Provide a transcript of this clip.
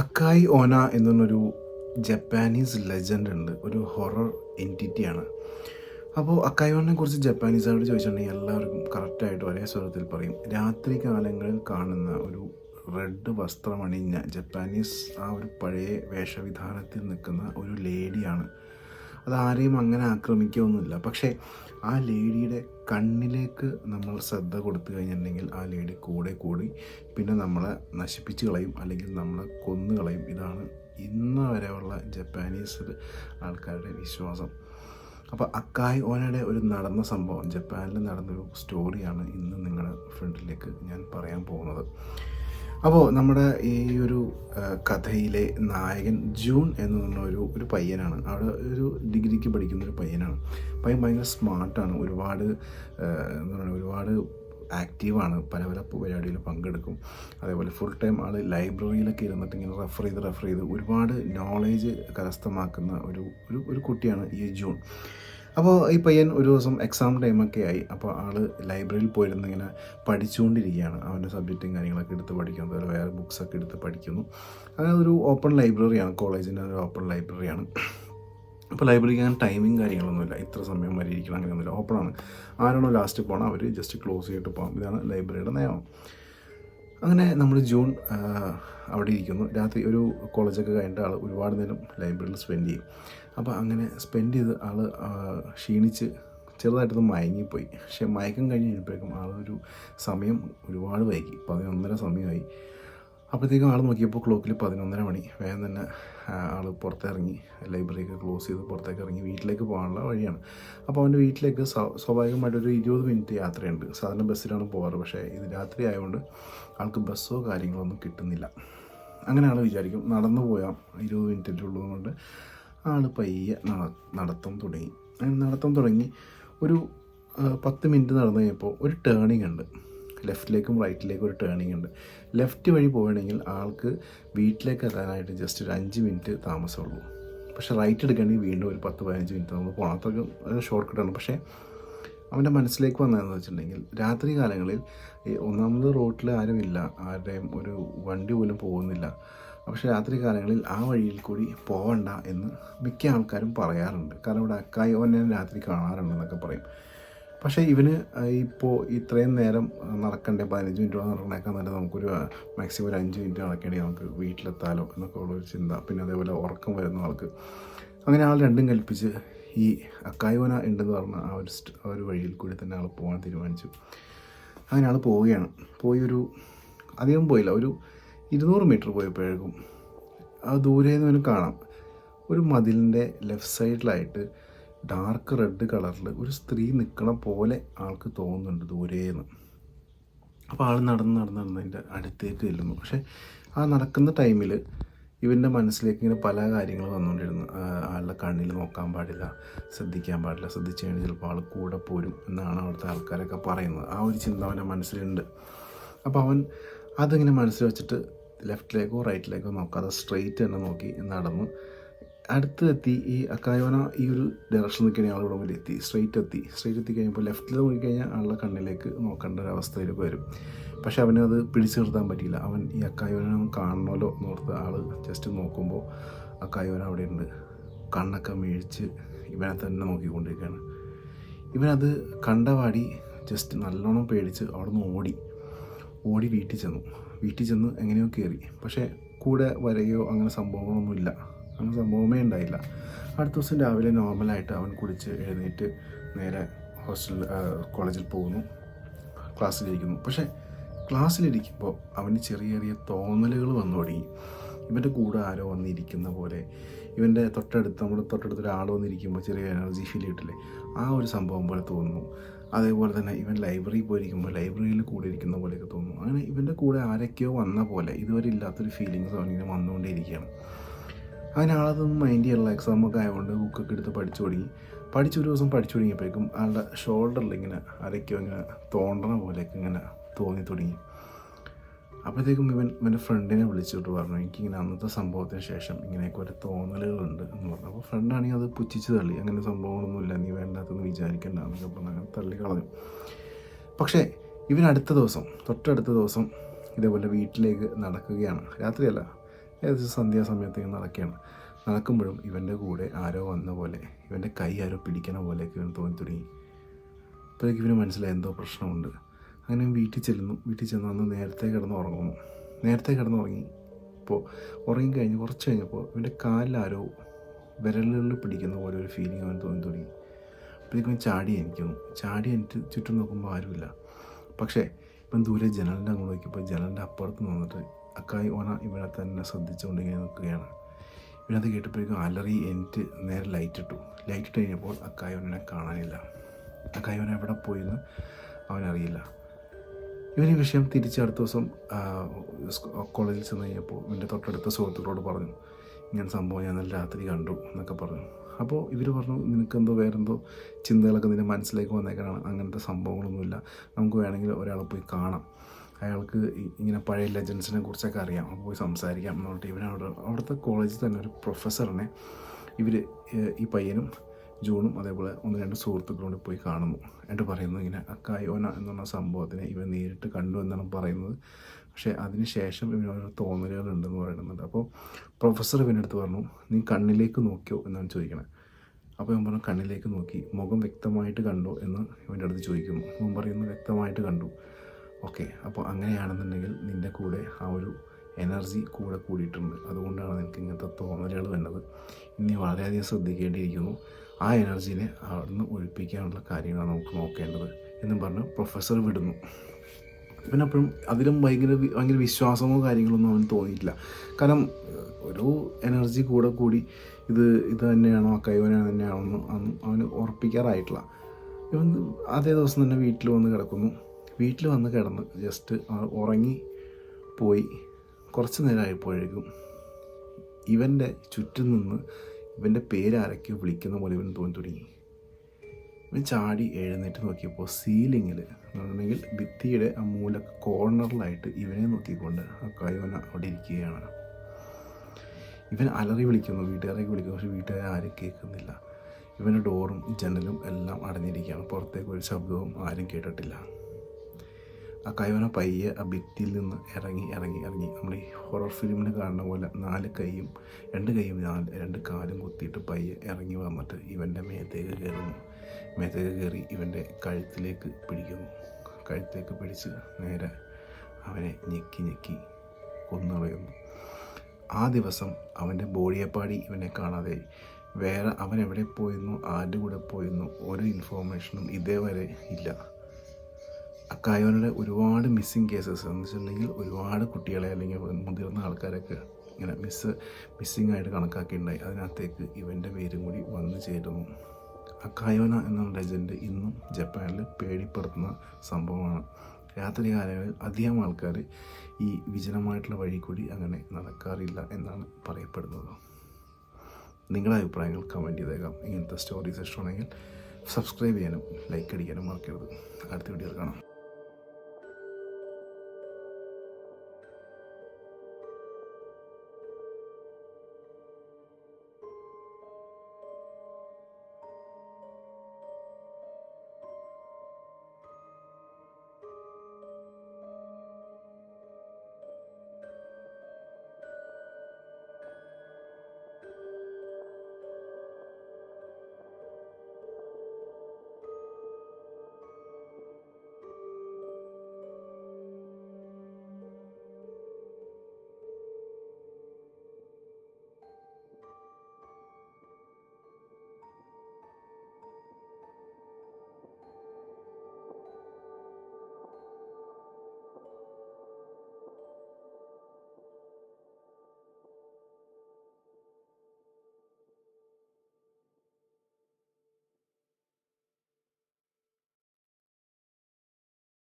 അക്കായി ഓന എന്നൊരു Japanese legend ഉണ്ട് ഒരു ഹൊറർ എന്റിറ്റിയാണ്. അപ്പോൾ അക്കായി ഓനെ കുറിച്ച് ജപ്പാനീസുകാരോട് ചോദിച്ചിട്ടുണ്ടെങ്കിൽ എല്ലാവർക്കും കറക്റ്റായിട്ട് ഒരേ സ്വരത്തിൽ പറയും. രാത്രി കാലങ്ങളിൽ കാണുന്ന ഒരു റെഡ് വസ്ത്രമണിഞ്ഞ ജപ്പാനീസ് ആ ഒരു പഴയ വേഷവിധാനത്തിൽ നിൽക്കുന്ന ഒരു ലേഡിയാണ്. അത് ആരെയും അങ്ങനെ ആക്രമിക്കുകയൊന്നുമില്ല പക്ഷേ ആ ലേഡിയുടെ കണ്ണിലേക്ക് നമ്മൾ ശ്രദ്ധ കൊടുത്തു കഴിഞ്ഞിട്ടുണ്ടെങ്കിൽ ആ ലേഡി കൂടെ കൂടി പിന്നെ നമ്മളെ നശിപ്പിച്ച് കളയും അല്ലെങ്കിൽ നമ്മളെ കൊന്നു കളയും. ഇതാണ് ഇന്ന് വരെയുള്ള ജപ്പാനീസ് ആൾക്കാരുടെ വിശ്വാസം. അപ്പോൾ അക്കായ് ഓനയുടെ ഒരു നടന്ന സംഭവം ജപ്പാനിൽ നടന്നൊരു സ്റ്റോറിയാണ് ഇന്ന് നിങ്ങളുടെ ഫ്രണ്ടിലേക്ക് ഞാൻ പറയാൻ പോകുന്നത്. അപ്പോൾ നമ്മുടെ ഈ ഒരു കഥയിലെ നായകൻ ജൂൺ എന്ന് പറഞ്ഞ ഒരു ഒരു പയ്യനാണ്. അവിടെ ഒരു ഡിഗ്രിക്ക് പഠിക്കുന്ന ഒരു പയ്യനാണ്. പയ്യൻ ഭയങ്കര സ്മാർട്ടാണ് ഒരുപാട് എന്ന് പറയുക ഒരുപാട് ആക്റ്റീവാണ് പല പല പരിപാടിയിൽ പങ്കെടുക്കും. അതേപോലെ ഫുൾ ടൈം ആൾ ലൈബ്രറിയിലൊക്കെ ഇരുന്നിട്ട് ഇങ്ങനെ റെഫർ ചെയ്ത് റെഫർ ചെയ്ത് ഒരുപാട് നോളേജ് കരസ്ഥമാക്കുന്ന ഒരു ഒരു കുട്ടിയാണ് ഈ ജൂൺ. അപ്പോൾ ഈ പയ്യൻ ഒരു ദിവസം എക്സാം ടൈമൊക്കെ ആയി. അപ്പോൾ ആൾ ലൈബ്രറിയിൽ പോയിരുന്ന് ഇങ്ങനെ പഠിച്ചുകൊണ്ടിരിക്കുകയാണ്. അവന്റെ സബ്ജക്റ്റും കാര്യങ്ങളൊക്കെ എടുത്ത് പഠിക്കുന്നു. അതുപോലെ വേറെ ബുക്സൊക്കെ എടുത്ത് പഠിക്കുന്നു. അങ്ങനെ ഒരു ഓപ്പൺ ലൈബ്രറിയാണ് കോളേജിന്റെ ഒരു ഓപ്പൺ ലൈബ്രറിയാണ് അപ്പോൾ ലൈബ്രറിക്ക് അങ്ങനെ ടൈമിങ് കാര്യങ്ങളൊന്നുമില്ല. ഇത്ര സമയം വരെ ഇരിക്കണം അങ്ങനെയൊന്നുമില്ല. ഓപ്പണാണ് ആരാണോ ലാസ്റ്റ് പോകണം അവർ ജസ്റ്റ് ക്ലോസ് ചെയ്തിട്ട് പോകാം ഇതാണ് ലൈബ്രറിയുടെ നിയമം. അങ്ങനെ നമ്മൾ ജൂൺ അവിടെ ഇരിക്കുന്നു. രാത്രി ഒരു കോളേജൊക്കെ കഴിഞ്ഞിട്ട് ആൾ ഒരുപാട് നേരം ലൈബ്രറിയിൽ സ്പെൻഡ് ചെയ്യും. അപ്പോൾ അങ്ങനെ സ്പെൻഡ് ചെയ്ത് ആൾ ക്ഷീണിച്ച് ചെറുതായിട്ടൊന്ന് മയങ്ങിപ്പോയി. പക്ഷേ മയക്കം കഴിഞ്ഞ് കഴിഞ്ഞപ്പോഴേക്കും ആളൊരു സമയം ഒരുപാട് വൈകി. പതിനൊന്നര സമയമായി. അപ്പോഴത്തേക്കും ആൾ നോക്കിയപ്പോൾ ക്ലോക്കിൽ പതിനൊന്നര മണി. വേഗം തന്നെ ആൾ പുറത്തിറങ്ങി ലൈബ്രറിയൊക്കെ ക്ലോസ് ചെയ്ത് പുറത്തേക്ക് ഇറങ്ങി വീട്ടിലേക്ക് പോകാനുള്ള വഴിയാണ്. അപ്പോൾ അവന്റെ വീട്ടിലേക്ക് സ്വാ- സ്വാഭാവികമായിട്ട് ഒരു ഇരുപത് മിനിറ്റ് യാത്രയുണ്ട്. സാധാരണ ബസ്സിലാണ് പോകാറ്. പക്ഷേ ഇത് രാത്രി ആയതുകൊണ്ട് ആൾക്ക് ബസ്സോ കാര്യങ്ങളോ ഒന്നും കിട്ടുന്നില്ല. അങ്ങനെ ആൾ വിചാരിക്കും. നടന്നു പോയാൽ ഇരുപത് മിനിറ്റിന്റെ ഉള്ളതുകൊണ്ട് ആൾ പയ്യെ നടത്തം തുടങ്ങി. നടത്തം തുടങ്ങി ഒരു പത്ത് മിനിറ്റ് നടന്നു കഴിഞ്ഞപ്പോൾ ഒരു ടേണിംഗ് ഉണ്ട്. ലെഫ്റ്റിലേക്കും റൈറ്റിലേക്കും ഒരു ടേണിംഗ് ഉണ്ട്. ലെഫ്റ്റ് വഴി പോവുകയാണെങ്കിൽ ആൾക്ക് വീട്ടിലേക്ക് എത്താനായിട്ട് ജസ്റ്റ് ഒരു അഞ്ച് മിനിറ്റ് താമസമുള്ളൂ. പക്ഷേ റൈറ്റ് എടുക്കുകയാണെങ്കിൽ വീണ്ടും ഒരു പത്ത് പതിനഞ്ച് മിനിറ്റ് നമ്മൾ പോകണം ഒരു ഷോർട്ട് കട്ടാണ് പക്ഷേ അവന്റെ മനസ്സിലേക്ക് വന്നതെന്ന് വെച്ചിട്ടുണ്ടെങ്കിൽ രാത്രി കാലങ്ങളിൽ ഈ ഒന്നാമത് റോട്ടിൽ ആരുമില്ല ആരുടെയും ഒരു വണ്ടി പോലും പോകുന്നില്ല. പക്ഷേ രാത്രി കാലങ്ങളിൽ ആ വഴിയിൽ കൂടി പോകണ്ട എന്ന് മിക്ക ആൾക്കാരും പറയാറുണ്ട്. കാരണം ഇവിടെ അക്കായി ഓനെ രാത്രി കാണാറുണ്ടെന്നൊക്കെ പറയും. പക്ഷേ ഇവന് ഇപ്പോൾ ഇത്രയും നേരം നടക്കണ്ടേ? പതിനഞ്ച് മിനിറ്റ് നടക്കണേക്കാൻ തന്നെ നമുക്കൊരു മാക്സിമം ഒരു അഞ്ച് മിനിറ്റ് നടക്കേണ്ടി നമുക്ക് വീട്ടിലെത്താലോ എന്നൊക്കെ ഉള്ളൊരു ചിന്ത. പിന്നെ അതേപോലെ ഉറക്കം വരുന്ന ആൾക്ക്. അങ്ങനെ ആൾ രണ്ടും കൽപ്പിച്ച് ഈ അക്കായോന ഉണ്ടെന്ന് പറഞ്ഞ ആ ഒരു ആ ഒരു വഴിയിൽ കൂടി തന്നെ ആൾ പോകാൻ തീരുമാനിച്ചു. അങ്ങനെ ആൾ പോവുകയാണ്. പോയി ഒരു അധികം പോയില്ല. ഒരു ഇരുന്നൂറ് മീറ്റർ പോയപ്പോഴേക്കും ആ ദൂരെ നിന്ന് കാണാം. ഒരു മതിലിന്റെ ലെഫ്റ്റ് സൈഡിലായിട്ട് ഡാർക്ക് റെഡ് കളറിൽ ഒരു സ്ത്രീ നിൽക്കണ പോലെ ആൾക്ക് തോന്നുന്നുണ്ട് ദൂരേന്ന്. അപ്പോൾ ആൾ നടന്ന് നടന്ന് നടന്ന് അതിന്റെ അടുത്തേക്ക് ചെല്ലുന്നു. പക്ഷേ ആ നടക്കുന്ന ടൈമിൽ ഇവന്റെ മനസ്സിലേക്ക് ഇങ്ങനെ പല കാര്യങ്ങൾ വന്നുകൊണ്ടിരുന്നു. ആളുടെ കണ്ണിൽ നോക്കാൻ പാടില്ല ശ്രദ്ധിക്കാൻ പാടില്ല ശ്രദ്ധിച്ചു കഴിഞ്ഞാൽ ചിലപ്പോൾ ആൾ കൂടെ പോരും എന്നാണ് അവിടുത്തെ ആൾക്കാരൊക്കെ പറയുന്നത്. ആ ഒരു ചിന്ത അവന്റെ മനസ്സിലുണ്ട്. അപ്പോൾ അവൻ അതിങ്ങനെ മനസ്സിൽ വെച്ചിട്ട് ലെഫ്റ്റിലേക്കോ റൈറ്റിലേക്കോ നോക്കാതെ സ്ട്രെയിറ്റ് തന്നെ നോക്കി നടന്ന്. അടുത്ത് എത്തി ഈ അക്കായോന ഈ ഒരു ഡയറക്ഷൻ നിൽക്കുന്ന ആളുടെ മുമ്പിൽ എത്തി. സ്ട്രെയിറ്റ് എത്തി. സ്ട്രെയിറ്റ് എത്തി കഴിയുമ്പോൾ ലെഫ്റ്റിൽ നോക്കിക്കഴിഞ്ഞാൽ ആളുടെ കണ്ണിലേക്ക് നോക്കേണ്ട ഒരു അവസ്ഥയിലേക്ക് വരും. പക്ഷെ അവന് അത് പിടിച്ചു നിർത്താൻ പറ്റിയില്ല. അവൻ ഈ അക്കായോനെ കാണണമല്ലോ എന്നോർത്ത് ആൾ ജസ്റ്റ് നോക്കുമ്പോൾ അക്കായോന അവിടെ ഉണ്ട്. കണ്ണൊക്കെ മേഴിച്ച് ഇവനെ തന്നെ നോക്കിക്കൊണ്ടിരിക്കുകയാണ്. ഇവനത് കണ്ടവാടി ജസ്റ്റ് നല്ലോണം പേടിച്ച് അവിടെ നിന്ന് ഓടി. ഓടി വീട്ടിൽ ചെന്നു. വീട്ടിൽ ചെന്ന് എങ്ങനെയോ കയറി പക്ഷേ കൂടെ വരയോ അങ്ങനെ സംഭവങ്ങളൊന്നുമില്ല. അങ്ങനെ സംഭവമേ ഉണ്ടായില്ല. അടുത്ത ദിവസം രാവിലെ നോർമലായിട്ട് അവൻ കുടിച്ച് എഴുന്നേറ്റ് നേരെ ഹോസ്റ്റലിൽ കോളേജിൽ പോകുന്നു. ക്ലാസ്സിലിരിക്കുന്നു പക്ഷേ ക്ലാസ്സിലിരിക്കുമ്പോൾ അവന് ചെറിയ ചെറിയ തോന്നലുകൾ വന്നു തുടങ്ങി. ഇവന്റെ കൂടെ ആരോ വന്നിരിക്കുന്ന പോലെ ഇവന്റെ തൊട്ടടുത്ത് നമ്മുടെ തൊട്ടടുത്ത് ഒരാൾ വന്നിരിക്കുമ്പോൾ ചെറിയ എനർജി ഫീൽ കിട്ടില്ലേ ആ ഒരു സംഭവം പോലെ തോന്നുന്നു. അതേപോലെ തന്നെ ഇവൻ ലൈബ്രറിയിൽ പോയിരിക്കുമ്പോൾ ലൈബ്രറിയിൽ കൂടെ ഇരിക്കുന്ന പോലെയൊക്കെ തോന്നുന്നു. അങ്ങനെ ഇവന്റെ കൂടെ ആരൊക്കെയോ വന്ന പോലെ ഇതുവരെ ഇല്ലാത്തൊരു ഫീലിങ്സ് അവനിങ്ങനെ വന്നുകൊണ്ടേയിരിക്കുകയാണ്. അങ്ങനെ ആളതൊന്നും മൈൻഡ് ചെയ്യാനുള്ള എക്സാമൊക്കെ ആയതുകൊണ്ട് ബുക്കൊക്കെ എടുത്ത് പഠിച്ചു തുടങ്ങി. പഠിച്ചൊരു ദിവസം പഠിച്ചു തുടങ്ങിയപ്പോഴേക്കും ആളുടെ ഷോൾഡറിൽ ഇങ്ങനെ അരയ്ക്കും ഇങ്ങനെ തോണ്ടണ പോലെയൊക്കെ ഇങ്ങനെ തോന്നി തുടങ്ങി. അപ്പോഴത്തേക്കും ഇവൻ ഇവന്റെ ഫ്രണ്ടിനെ വിളിച്ചിട്ട് പറഞ്ഞു എനിക്കിങ്ങനെ അന്നത്തെ സംഭവത്തിന് ശേഷം ഇങ്ങനെയൊക്കെ ഒരു തോന്നലുകളുണ്ട് എന്ന് പറഞ്ഞു. അപ്പോൾ ഫ്രണ്ടാണെങ്കിൽ അത് പുച്ഛിച്ച് തള്ളി. അങ്ങനെ സംഭവങ്ങളൊന്നുമില്ല നീ വേണ്ടാത്തെന്ന് വിചാരിക്കേണ്ട എന്നൊക്കെ പറഞ്ഞു അങ്ങനെ തള്ളി കളഞ്ഞു. പക്ഷേ ഇവൻ അടുത്ത ദിവസം തൊട്ടടുത്ത ദിവസം ഇതേപോലെ വീട്ടിലേക്ക് നടക്കുകയാണ്. രാത്രിയല്ല ഏകദേശം സന്ധ്യാസമയത്ത് ഇങ്ങനെ നടക്കുകയാണ്. നടക്കുമ്പോഴും ഇവന്റെ കൂടെ ആരോ വന്ന പോലെ ഇവന്റെ കൈ ആരോ പിടിക്കണ പോലെയൊക്കെ ഇവന് തോന്നി തുടങ്ങി അപ്പോഴേക്ക് ഇവന് മനസ്സിലായി എന്തോ പ്രശ്നമുണ്ട്. അങ്ങനെ വീട്ടിൽ ചെല്ലുന്നു. വീട്ടിൽ ചെന്ന് അന്ന് നേരത്തെ കിടന്ന് ഉറങ്ങുന്നു. നേരത്തെ കിടന്ന് ഉറങ്ങി ഇപ്പോൾ ഉറങ്ങിക്കഴിഞ്ഞ് കുറച്ച് കഴിഞ്ഞപ്പോൾ ഇവന്റെ കാലിൽ ആരോ വിരലുകളിൽ പിടിക്കുന്ന പോലെ ഒരു ഫീലിംഗ് അവൻ തോന്നി തുടങ്ങി അപ്പോഴേക്കും ചാടി എനിക്കുന്നു ചാടി എനിക്ക് ചുറ്റും നോക്കുമ്പോൾ ആരുമില്ല. പക്ഷേ ഇപ്പം ദൂരെ ജനലിന്റെ അങ്ങോട്ട് നോക്കിയപ്പോൾ ജനലിന്റെ അപ്പുറത്ത് നിന്നിട്ട് അക്കായി ഓന ഇവിടെ തന്നെ ശ്രദ്ധിച്ചുകൊണ്ട് ഇങ്ങനെ നിൽക്കുകയാണ്. ഇവനത് കേട്ടപ്പോഴേക്കും അലറി എനിക്ക് നേരെ ലൈറ്റ് ഇട്ടു. ലൈറ്റ് ഇട്ട് കഴിഞ്ഞപ്പോൾ അക്കായ് ഓനെ കാണാനില്ല. അക്കായ് ഓന എവിടെ പോയെന്ന് അവനറിയില്ല ഇവൻ ഈ വിഷയം തിരിച്ച് അടുത്ത ദിവസം കോളേജിൽ ചെന്ന് കഴിഞ്ഞപ്പോൾ ഇവന്റെ തൊട്ടടുത്ത സുഹൃത്തുക്കളോട് പറഞ്ഞു ഇങ്ങനെ സംഭവം ഞാൻ നല്ല രാത്രി കണ്ടു എന്നൊക്കെ പറഞ്ഞു. അപ്പോൾ ഇവർ പറഞ്ഞു നിനക്കെന്തോ വേറെന്തോ ചിന്തകളൊക്കെ നിന്റെ മനസ്സിലേക്ക് വന്നേക്കാനാണ് അങ്ങനത്തെ സംഭവങ്ങളൊന്നുമില്ല. നമുക്ക് വേണമെങ്കിൽ ഒരാളെ പോയി കാണാം. അയാൾക്ക് ഇങ്ങനെ പഴയ ലെജൻസിനെ കുറിച്ചൊക്കെ അറിയാം. പോയി സംസാരിക്കാം എന്ന് പറഞ്ഞിട്ട് ഇവനവിടെ അവിടുത്തെ കോളേജിൽ തന്നെ ഒരു പ്രൊഫസറിനെ ഇവർ ഈ പയ്യനും ജൂണും അതേപോലെ ഒന്ന് രണ്ട് സുഹൃത്തുക്കളോട് പോയി കാണുന്നു. എന്നിട്ട് പറയുന്നു ഇങ്ങനെ അക്കായോന എന്ന് പറഞ്ഞ സംഭവത്തിനെ ഇവൻ നേരിട്ട് കണ്ടു എന്നാണ് പറയുന്നത്. പക്ഷേ അതിന് ശേഷം ഇവന് ഓരോ തോന്നലുകളുണ്ടെന്ന് പറയുന്നുണ്ട്. അപ്പോൾ പ്രൊഫസർ ഇവന്റെ അടുത്ത് പറഞ്ഞു നീ കണ്ണിലേക്ക് നോക്കിയോ എന്നാണ് ചോദിക്കണത് അപ്പോൾ ഇവൻ പറഞ്ഞു കണ്ണിലേക്ക് നോക്കി മുഖം വ്യക്തമായിട്ട് കണ്ടോ എന്ന് ഇവന്റെ അടുത്ത് ചോദിക്കുന്നു. ഇവൻ പറയുന്നു വ്യക്തമായിട്ട് കണ്ടു. ഓക്കെ അപ്പോൾ അങ്ങനെയാണെന്നുണ്ടെങ്കിൽ നിന്റെ കൂടെ ആ ഒരു എനർജി കൂടെ കൂടിയിട്ടുണ്ട്. അതുകൊണ്ടാണ് നിനക്ക് ഇങ്ങനത്തെ തോന്നലുകൾ വരുന്നത്. ഇനി വളരെയധികം ശ്രദ്ധിക്കേണ്ടിയിരിക്കുന്നു. ആ എനർജീനെ അവിടുന്ന് ഒഴിപ്പിക്കാനുള്ള കാര്യങ്ങളാണ് നമുക്ക് നോക്കേണ്ടത് എന്നും പറഞ്ഞ് പ്രൊഫസർ വിടുന്നു. പിന്നെ അപ്പോഴും അതിലും ഭയങ്കര ഭയങ്കര വിശ്വാസമോ കാര്യങ്ങളൊന്നും അവന് തോന്നിയിട്ടില്ല. കാരണം ഒരു എനർജി കൂടെ കൂടി ഇത് ഇത് തന്നെയാണോ കൈവന തന്നെയാണോ എന്ന് അവന് ഉറപ്പിക്കാറായിട്ടില്ല. ഇവൻ അതേ ദിവസം തന്നെ വീട്ടിൽ വന്ന് കിടക്കുന്നു. വീട്ടിൽ വന്ന് കിടന്ന് ജസ്റ്റ് ഉറങ്ങി പോയി കുറച്ച് നേരമായപ്പോഴേക്കും ഇവന്റെ ചുറ്റും നിന്ന് ഇവന്റെ പേരാരൊക്കെ വിളിക്കുന്ന പോലെ ഇവൻ തോന്നി തുടങ്ങി. ഇവൻ ചാടി എഴുന്നേറ്റ് നോക്കിയപ്പോൾ സീലിങ്ങിൽ എന്നുണ്ടെങ്കിൽ ഭിത്തിയുടെ ആ മൂല കോർണറിലായിട്ട് ഇവനെ നോക്കിക്കൊണ്ട് ആ കൈവൻ അവിടെ ഇരിക്കുകയാണ്. ഇവൻ അലറി വിളിക്കുന്നു വീട്ടുകാരേക്ക് വിളിക്കുന്നു പക്ഷേ വീട്ടുകാരെ ആരും കേൾക്കുന്നില്ല. ഇവന്റെ ഡോറും ജനലും എല്ലാം അടഞ്ഞിരിക്കുകയാണ്. പുറത്തേക്ക് ഒരു ശബ്ദവും ആരും കേട്ടിട്ടില്ല. ആ കൈവന പയ്യെ ആ ഭിത്തിയിൽ നിന്ന് ഇറങ്ങി ഇറങ്ങി ഇറങ്ങി. നമ്മൾ ഈ ഹൊറർ ഫിലിമിൽ കാണുന്ന പോലെ നാല് കൈയും രണ്ട് കൈയും നാല് രണ്ട് കാലും കുത്തിയിട്ട് പയ്യെ ഇറങ്ങി വന്നിട്ട് ഇവന്റെ മേത്തേക്ക് കയറുന്നു. മേത്തേക്ക് കയറി ഇവന്റെ കഴുത്തിലേക്ക് പിടിക്കുന്നു. കഴുത്തേക്ക് പിടിച്ച് നേരെ അവനെ ഞെക്കി ഞെക്കി കൊന്നുകളയുന്നു ആ ദിവസം അവന്റെ ബോഡിയെപ്പാടി ഇവനെ കാണാതെ വേറെ അവൻ എവിടെ പോയിരുന്നു ആരുടെ കൂടെ പോയിരുന്നു ഒരു ഇൻഫോർമേഷനും ഇതേവരെ ഇല്ല. അക്കായോനുടെ ഒരുപാട് മിസ്സിങ് കേസസ് എന്ന് വെച്ചിട്ടുണ്ടെങ്കിൽ ഒരുപാട് കുട്ടികളെ അല്ലെങ്കിൽ മുതിർന്ന ആൾക്കാരൊക്കെ ഇങ്ങനെ മിസ്സ് മിസ്സിങ് ആയിട്ട് കണക്കാക്കിയിട്ടുണ്ടായി. അതിനകത്തേക്ക് ഇവന്റെ പേരും കൂടി വന്നു ചേരുന്നു. അക്കായോന എന്ന ലെജൻഡ് ഇന്നും ജപ്പാനിൽ പേടിപ്പെടുത്തുന്ന സംഭവമാണ്. രാത്രി കാലങ്ങളിൽ അധികം ആൾക്കാർ ഈ വിജനമായിട്ടുള്ള വഴി കൂടി അങ്ങനെ നടക്കാറില്ല എന്നാണ് പറയപ്പെടുന്നത്. നിങ്ങളുടെ അഭിപ്രായങ്ങൾ കമന്റ് ചെയ്തേക്കാം. ഇങ്ങനത്തെ സ്റ്റോറീസ് ഇഷ്ടമാണെങ്കിൽ സബ്സ്ക്രൈബ് ചെയ്യാനും ലൈക്ക് അടിക്കാനും മറക്കരുത്. അടുത്ത വീഡിയോ കാണാം.